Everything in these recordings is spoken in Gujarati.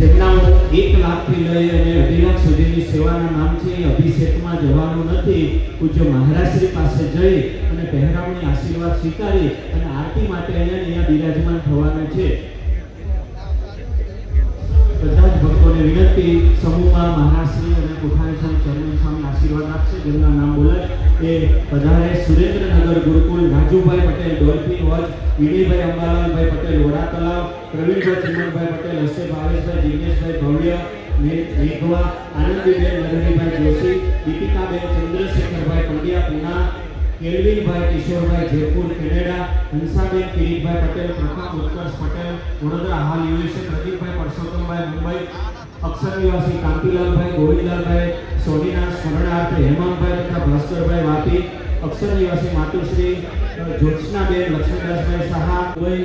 જેમના એક લાખથી લઈ અને અઢી લાખ સુધીની સેવાના નામ છે એ અભિષેકમાં જવાનું નથી, પૂજ્ય મહારાજશ્રી પાસે જઈ અને પહેરામણી આશીર્વાદ સ્વીકારી અને આરતી માટે અહીંયા અહીંયા બિરાજમાન થવાનું છે. બધા જ ભક્તોને વિનંતી, સમૂહમાં મહારાજશ્રી અને કોઠારી સ્વામી ચરણ સ્વામી આશીર્વાદ આપશે. જેમના નામ બોલાય એ પધારે સુરેન્દ્રનગર ગુરુકુળ રાજુભાઈ પટેલ ડોલ્ફિન વોચ વિનયભાઈ અંબાલાલભાઈ પટેલ વડા તલાવ પ્રવીણભાઈ ચિમનભાઈ પટેલ હસે ભાવેશભાઈ, જિગ્નેશભાઈ ભવ્ય મેઘવા, આનંદીબેન નરહરીભાઈ જોશી, દીપિકાબેન ચંદ્રશેખરભાઈ પંડ્યા, પૂના કેલ્વિનભાઈ કિશોરભાઈ જયપુર કેનેડા હંસાબેન કિરીટભાઈ પટેલ પ્રકાશ ઉત્કર્ષ પટેલ, વડોદરા, હાલ યુએસએ, પ્રદીપભાઈ પરસોત્તમભાઈ, મુંબઈ, અક્ષર નિવાસી કાંતિલાલભાઈ, ગોવિંદલાલભાઈ, સોનીના સ્મરણાર્થે હેમંતભાઈ તથા ભાસ્કરભાઈ વાપી અક્ષર નિવાસી માતુશ્રી જ્યોત્સનાબેન, લક્ષ્મીદાસભાઈ સહા કોઈ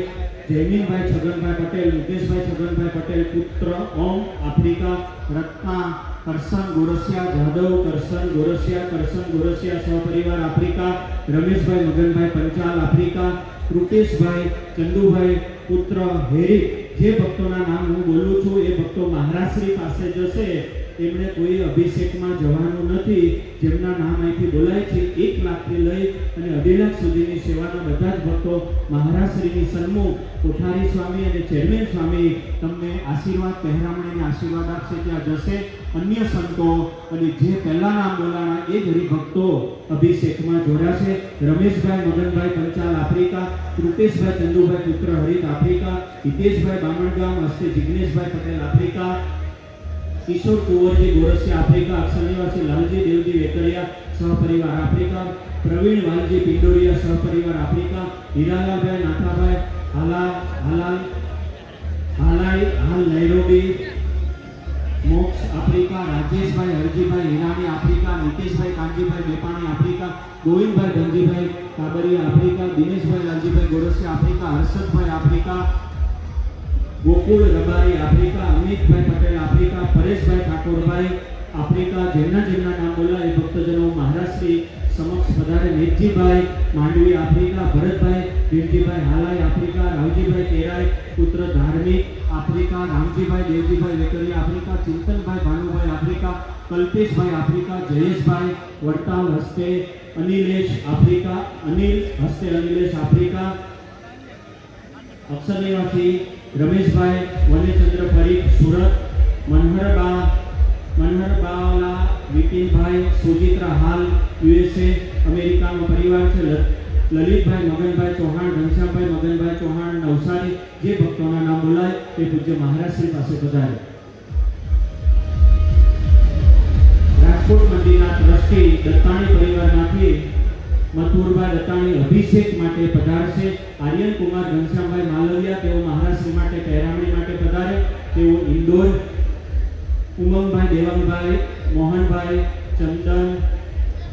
જયમીનભાઈ છગનભાઈ પટેલ, મુકેશભાઈ છગનભાઈ પટેલ પુત્ર ઓમ આફ્રિકા રત્ના કરસન ગોરસિયા જાદવ કરસન ગોરસિયા કરસન ગોરસિયા સહપરિવાર આફ્રિકા, રમેશભાઈ મગનભાઈ પંચાલ આફ્રિકા, કૃતેશભાઈ ચંદુભાઈ પુત્ર હેરી જે ભક્તોના નામ હું બોલું છું એ ભક્તો મહારાજશ્રી પાસે જશે. એમણે કોઈ અભિષેકમાં જવાનું નથી, જેમના નામ અહીંથી બોલાય છે, એક લાખથી લઈ અને અઢી લાખ સુધીની સેવાના બધા જ ભક્તો મહારાજશ્રીની સન્મુખ કોઠારી સ્વામી અને ચેરમેન સ્વામી તમને આશીર્વાદ પહેરામણીને આશીર્વાદ આપશે ત્યાં જશે. અન્ય સંતો અને જે પહેલા નામ બોલાણા એ જ હરિભક્તો અભિષેકમાં જોડાશે. રમેશભાઈ, મગનભાઈ પંચાલ આફ્રિકા, કૃપેશભાઈ, ચંદુભાઈ, પુત્ર, હરિત, આફ્રિકા, હિતેશભાઈ બામણગામ હસ્તે જિગ્નેશભાઈ પટેલ, આફ્રિકા કિશોર કુંવરજી ગોરસિયા આફ્રિકા અક્ષર લાલજી દેવજી વેકરિયા સહપરિવાર આફ્રિકા, પ્રવીણ વાલજી પિંડોરિયા સહપરિવાર આફ્રિકા હીરાલાલભાઈ નાથાભાઈ હાલા, હાલાલ, હાલાઈ, હાલ Nairobi, Moksh Africa, Rajeshbhai, Harjibhai, Hirani Africa, Nitishbhai, Kanjibhai, Bepani Africa, Govindbhai Dhanjibhai Kabariya Africa, Dineshbhai, Laljibhai Gorasiya Africa, Harshadbhai Africa Gokul, Rabari, Africa Amitbhai Patel, Africa, Pareshbhai Thakorbhai, Africa જેમના જેમના નામ બોલા ભક્તજનો મહારાષ્ટ્રી સમક્ષ પધારે મેઘજીભાઈ માંડવી, આફ્રિકા, ભરતભાઈ વીરજીભાઈ હાલાઈ, આફ્રિકા, રાવજીભાઈ તેરાઈ પુત્ર Dharmik, Africa, Ramjibhai, Devjibhai Vekariya Africa, Chintanbhai Bhanubhai, Africa, Kalpeshbhai, Africa, Jayeshbhai, Vadtal હસ્તે, અનિલેશ, આફ્રિકા, અનિલ હસ્તે, અનિલેશ, આફ્રિકા અક્ષર નિવાસી રમેશભાઈ વનેચંદ્ર પરીખ સુરત, મનહરબા મનહરબાલા વિપિનભાઈ, સુજિત્રા હાલ યુએસએ અમેરિકાનો પરિવાર છે લલિતભાઈ, મગનભાઈ ચૌહાણ, ઘનશ્યામભાઈ મગનભાઈ ચૌહાણ, નવસારી, જે ભક્તોના નામ બોલાય તે પૂજ્ય મહારાજશ્રી પાસે પધારે. રાજકોટ મંદિરના ટ્રસ્ટી દત્તાણી પરિવારમાંથી મથુરભાઈ દત્તાણી અભિષેક માટે પધારશે. આર્યન કુમાર ઘનશ્યામભાઈ માલવિયા તેઓ મહારાષ્ટ્ર માટે પહેરામણી માટે પધારે. તેઓ ઇન્દોર ઉમંગભાઈ દેવાંગભાઈ મોહનભાઈ ચંદન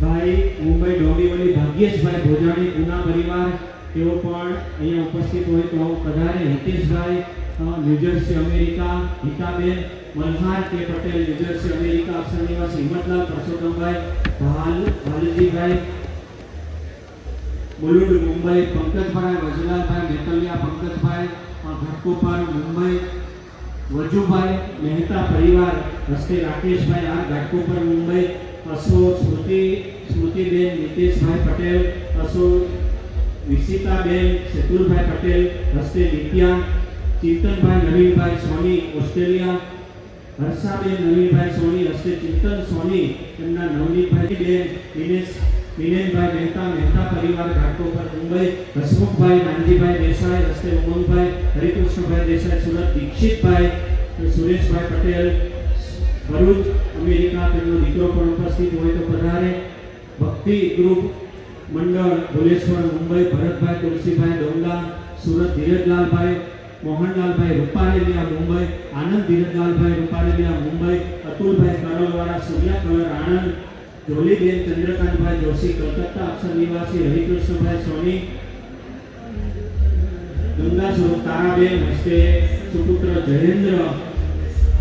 ભાઈ મુંબઈ ડોંબીવલી ભાગ્યેશભાઈ ભોજાણી પૂના પરિવાર તેઓ પણ અહીંયા ઉપસ્થિત હોય તો પધારે. હિતેશભાઈ અ, New Jersey America Hitaben Malhar K Patel New Jersey America અક્ષર નિવાસી હિંમતલાલ પરસોત્તમભાઈ ભાલ ભાલજીભાઈ મુલુંડ મુંબઈ પંકજભાઈ વજલાલભાઈ મેતલિયા પંકજભાઈ અ, ઘટકોપર મુંબઈ વજુભાઈ મહેતા પરિવાર હસ્તે રાકેશભાઈ આર ઘાટકોપર મુંબઈ અશો સ્મૃતિ સ્મૃતિબેન નીતેશભાઈ પટેલ અશો વિસિતાબેન શેતુલભાઈ પટેલ હસ્તે નિત્યા ચિંતનભાઈ નવીનભાઈ સોની ઓસ્ટ્રેલિયા હર્ષાબેન નવીનભાઈ સોની હસ્તે ચિંતન સોની એમના નવનીતભાઈ બેન દિનેશ દિનેશભાઈ મહેતા મહેતા પરિવાર ઘાટકોપર મુંબઈ હસમુખભાઈ નાનજીભાઈ દેસાઈ હસ્તે ઉમંગભાઈ, હરિકૃષ્ણભાઈ દેસાઈ, સુરત દીક્ષિતભાઈ સુરેશભાઈ પટેલ, ભરૂચ, અમેરિકા, તેમનો દીકરો પણ ઉપસ્થિત હોય તો પધારે. ભક્તિ ગ્રુપ મંડળ, ભુલેશ્વર, મુંબઈ, ભરતભાઈ, તુલસીભાઈ ડોંગા સુરત, ધીરજલાલભાઈ, મોહનલાલભાઈ રૂપારેલિયા, મુંબઈ, આનંદ ધીરજલાલભાઈ રૂપારેલિયા, મુંબઈ, અતુલભાઈ કરોલવાળા સૂર્યા કલર આણંદ જોલીબેન ચંદ્રકાંતભાઈ જોશી, કલકત્તા અક્ષર નિવાસી હરિકૃષ્ણભાઈ સ્વામી ગંગા સ્વરૂપ તારાબેન, હસ્તે સુપુત્ર જયેન્દ્ર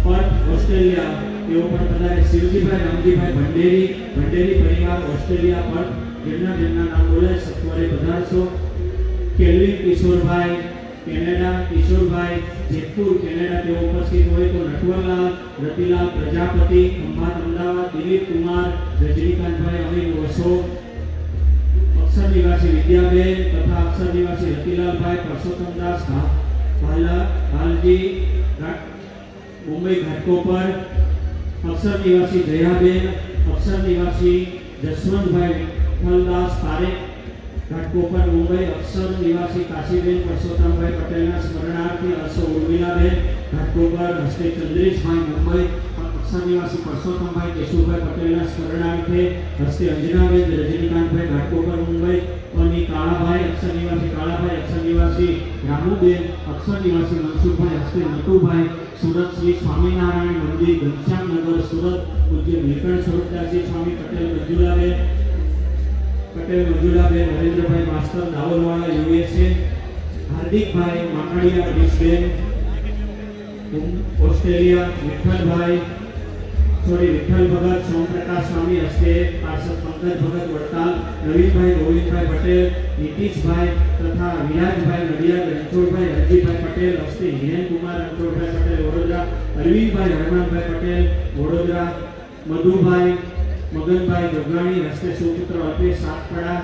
પર્થ ઓસ્ટ્રેલિયા, તેઓ પણ પધારે શિવજીભાઈ, રામજીભાઈ ભંડેરી ભંડેરી પરિવાર ઓસ્ટ્રેલિયા પર જેમના જેમના નામ બોલે સત્વરે પધારશો. Kelvin Kishorbhai Canada Kishorbhai Jetpur, Canada તેઓ ઉપસ્થિત હોય તો નટવરલાલ, રતિલાલ, પ્રજાપતિ ખંભાત અમદાવાદ, દિલીપ કુમાર, રજનીકાંતભાઈ અમીર વસો, અક્ષર નિવાસી વિદ્યાબેન તથા અક્ષર નિવાસી રતિલાલભાઈ પરસોત્તમદાસ ભા- ભાલા, ભાલજી ઘાટ- મુંબઈ ઘાટકોપર, અક્ષર નિવાસી જયાબેન, અક્ષર નિવાસી જસવંતભાઈ, વિઠ્ઠલદાસ પારેખ ઘાટકોપર મુંબઈ અક્ષર નિવાસી કાશીબેન પરસોત્તમભાઈ પટેલના સ્મરણાર્થે અસો ઉર્મિલાબેન ઘાટકોપર હસ્તે ચંદ્રેશભાઈ મુંબઈ અક્ષર નિવાસી પરસોત્તમભાઈ કેશુભાઈ પટેલના સ્મરણાર્થે હસ્તે અંજનાબેન, રજનીકાંતભાઈ ઘાટકોપર મુંબઈ અને કાળાભાઈ અક્ષર નિવાસી, કાળાભાઈ અક્ષર નિવાસી, રામુબેન અક્ષર નિવાસી, મનસુખભાઈ હસ્તે નટુભાઈ સુરત શ્રી સ્વામિનારાયણ મંદિર ઘનશ્યામનગર સુરત પૂજ્ય નીલકંઠ સ્વરૂપદાસજી સ્વામી પટેલ મંજુલાબેન પટેલ મંજુલાબેન નરેન્દ્રભાઈ માસ્તર દાવલવાળા USA, Hardikbhai Makadiya, Brisbane Australia, Vitthalbhai, sorry, Vitthal Bhagat, Somprakash Swami હસ્તે પાર્ષદ પંકજ ભગત, વડતાલ નવીનભાઈ ગોવિંદભાઈ પટેલ, નીતિશભાઈ તથા વિરાજભાઈ નડિયાદ, રણછોડભાઈ હરજીભાઈ પટેલ હસ્તે હિરેન કુમાર રણછોડભાઈ પટેલ, વડોદરા, અરવિંદભાઈ, હરમાનભાઈ પટેલ, વડોદરા, મધુભાઈ મગનભાઈ જોગરાણી હસ્તે સુપુત્ર અલ્પેશ સાતપડા,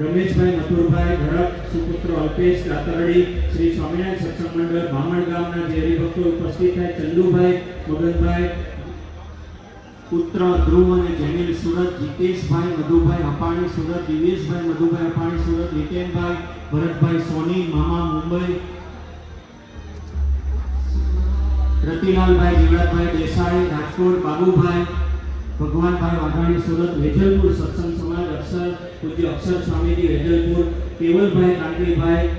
રમેશભાઈ મથુરભાઈ ભરત, સુપુત્ર અલ્પેશ દાતરડી શ્રી સ્વામિનારાયણ સત્સંગ મંડળ બામણ ગામના જે હરિભક્તો ઉપસ્થિત થાય, ચંદુભાઈ, મગનભાઈ, પુત્ર ધ્રુવ અને જમીલ સુરત, જીતેશભાઈ, મધુભાઈ અપાણી સુરત દિવેશભાઈ મધુભાઈ અપાણી સુરત જીતેનભાઈ ભરતભાઈ સોની, મામા મુંબઈ, રતિલાલભાઈ, જીવરાજભાઈ દેસાઈ, રાજકોટ, બાબુભાઈ ભગવાનભાઈ વાઘાણી સુરત, વેજલપુર સત્સંગ સમાજ, અક્ષર પૂજ્ય અક્ષર સ્વામીજી, વેજલપુર, કેવલભાઈ કાંકરીભાઈ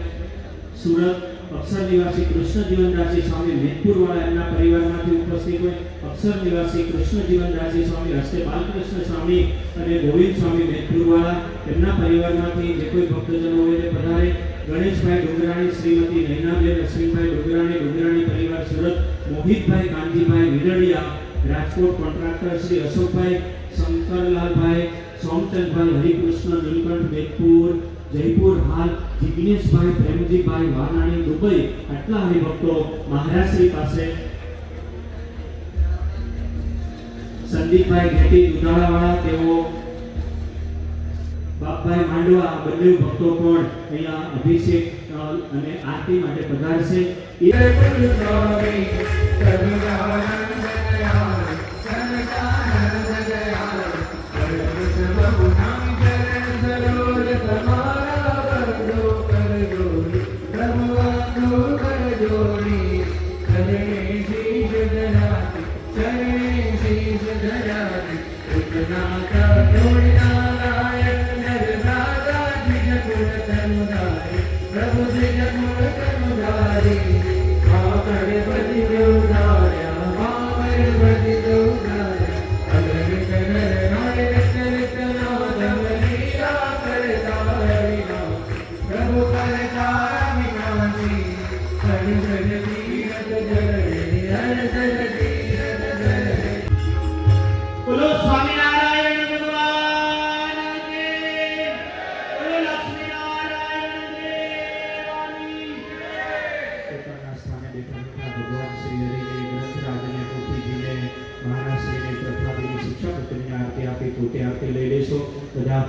સુરત, અક્ષર નિવાસી કૃષ્ણ જીવનદાસજી સ્વામી, મેદપુરવાળા એમના પરિવારમાંથી ઉપસ્થિત હોય. અક્ષર નિવાસી કૃષ્ણ જીવનદાસજી સ્વામી, હસ્તે બાલકૃષ્ણ સ્વામી અને ગોવિંદ સ્વામી, મેદપુરવાળા એમના પરિવારમાંથી જે કોઈ ભક્તજનો હોય તે પધારે. ગણેશભાઈ ડુંગરાણી, શ્રીમતી નૈનાબેન, અશ્વિનભાઈ ડુંગરાણી ડુંગરાણી પરિવાર સુરત, મોહિતભાઈ કાંતિભાઈ, વિરડિયા રાજકોટ કોન્ટ્રાક્ટર શ્રી અશોકભાઈ શંકરલાલભાઈ, સોમચંદભાઈ હરિકૃષ્ણ, નીલકંઠ બેગપુર, જયપુર હાલ, જિગ્નેશભાઈ પ્રેમજીભાઈ વાનાણી, દુબઈ. આટલા હરિભક્તો મહારાજશ્રી પાસે. સંદીપભાઈ ઘેટી, દુધાળાવાળા, તેઓ. બાપભાઈ માંડવા બંને ભક્તો પણ અહીંયા અભિષેક અને આરતી માટે પધારશે. એ પ્રભુ Yeah.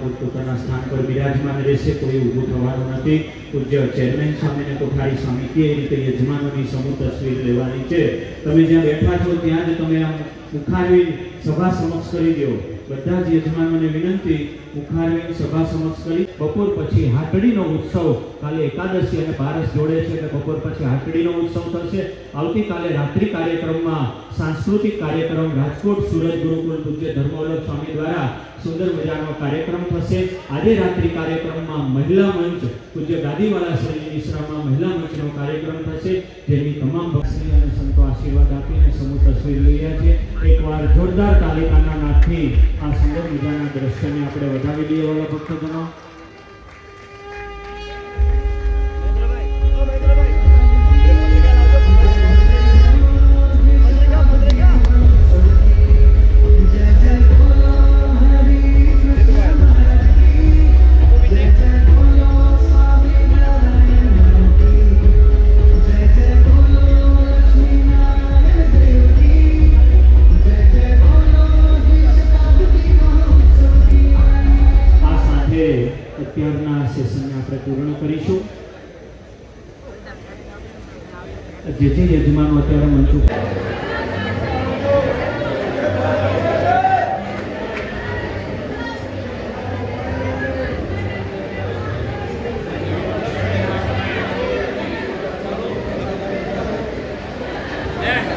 પોતપોતાના સ્થાન પર બિરાજમાન રહેશે કોઈ ઊભું થવાનું નથી. પૂજ્ય ચેરમેન સ્વામીને કોઠારી સ્વામી એ રીતે યજમાનોની સમૂહ તસવીર લેવાની છે. તમે જ્યાં બેઠા છો ત્યાં જ તમે આમ મુખારવી સભા સમક્ષ કરી દો. બધા જ યજમાનોને વિનંતી મુખારવી સભા સમક્ષ કરી. બપોર પછી હાટડીનો ઉત્સવ કાલે એકાદશી અને બારસ જોડે છે કે બપોર પછી હાટડીનો ઉત્સવ થશે. આવતીકાલે રાત્રિ કાર્યક્રમમાં સાંસ્કૃતિક કાર્યક્રમ, રાજકોટ સુરત ગુરુકુલ પૂજ્ય ધર્મવલ્લભ સ્વામી દ્વારા સુંદર મજાનો કાર્યક્રમ થશે. આજે રાત્રિ કાર્યક્રમમાં મહિલા મંચ પૂજ્ય શ્રી મિશ્રામાં મહિલા મંચનો કાર્યક્રમ થશે, જેની તમામ ભક્તિ અને સંતો આશીર્વાદ આપીને સમૂહ તસવીર લઈ રહ્યા છે. એકવાર જોરદાર તાલિકાના નાથથી આ સુંદર મજાના દ્રશ્યને આપણે વધાવી દઈએ વાળા ભક્તજનો. રીતે અત્યારના સેશનને આપણે પૂર્ણ કરીશું જેથી જે યજમાનો અત્યારે મંચ Yeah.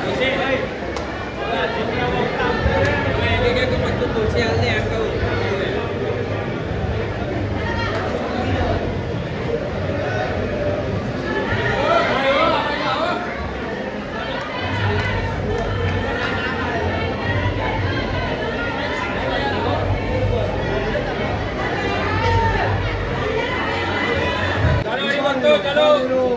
કરો